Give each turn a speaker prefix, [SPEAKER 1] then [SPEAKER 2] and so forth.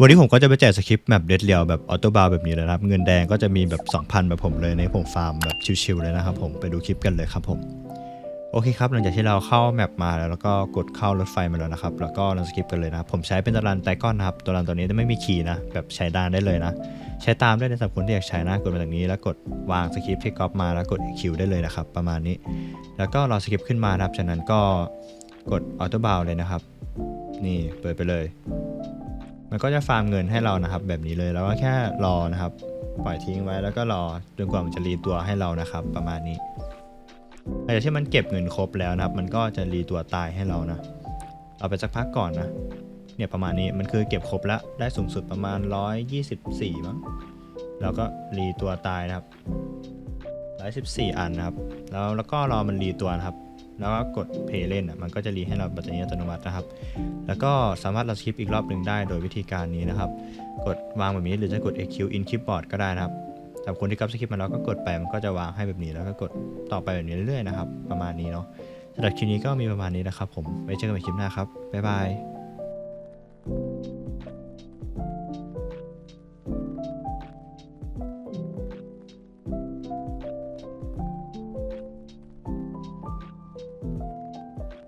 [SPEAKER 1] วันนี้ผมก็จะไปแจกสคริปต์แบบเด็ดเรียวแบบออโต้บาร์แบบนี้เลยครับ เงินแดงก็จะมีแบบ 2,000 แบบผมเลยในผมฟาร์มแบบชิวๆเลยนะครับผมไปดูคลิปกันเลยครับผมโอเคครับหลังจากที่เราเข้าแมปมาแล้วแล้วก็กดเข้ารถไฟมาแล้วนะครับ แล้วก็เราสกิปกันเลยนะผมใช้เป็นตารางไตรก้อนนะครับตารางตัวนี้จะไม่มีคีย์นะแบบใช้ด้านได้เลยนะ ใช้ตามได้ในสำหรับคนที่อยากใช้นะกดมาจากนี้ แล้วกดวางสคริปต์ที่ก๊อปมาแล้วกดคิวได้เลยนะครับประมาณนี้ แล้วก็รอสคริปต์ขึ้นมาครับจากนั้นก็กดออโต้บาวเลยนะครับ นี่เปิดไปเลย มันก็จะฟาร์มเงินให้เรานะครับ แบบนี้เลยแล้วก็แค่รอนะครับ ปล่อยทิ้งไว้แล้วก็รอจนกว่ามันจะรีตัวให้เรานะครับ ประมาณนี้หลังจากที่มันเก็บเงินครบแล้วนะครับ มันก็จะรีตัวตายให้เรานะเอาไปสักพักก่อนนะเนี่ยประมาณนี้มันคือเก็บครบแล้วได้สูงสุดประมาณ 124มั้งแล้วก็รีตัวตายนะครับ114 อันนะครับ แล้วแล้วก็รอมันรีตัวนะครับ แล้วก็กดเพย์เล่นอะมันก็จะรีให้เราแบบนี้อัตโนมัตินะครับ แล้วก็สามารถเราสคิปอีกรอบหนึ่งได้โดยวิธีการนี้นะครับ กดวางแบบนี้หรือจะกด EQ in clipboard ก็ได้นะครับสำหรับคนที่กับสคริปต์มาแล้วก็กดไปมันก็จะวางให้แบบนี้แล้วก็กดต่อไปแบบนี้เรื่อยๆนะครับ ประมาณนี้เนาะสำหรับคลิปนี้ก็มีประมาณนี้นะครับ ผมไว้เจอกันใหม่คลิปหน้าครับบ๊ายบาย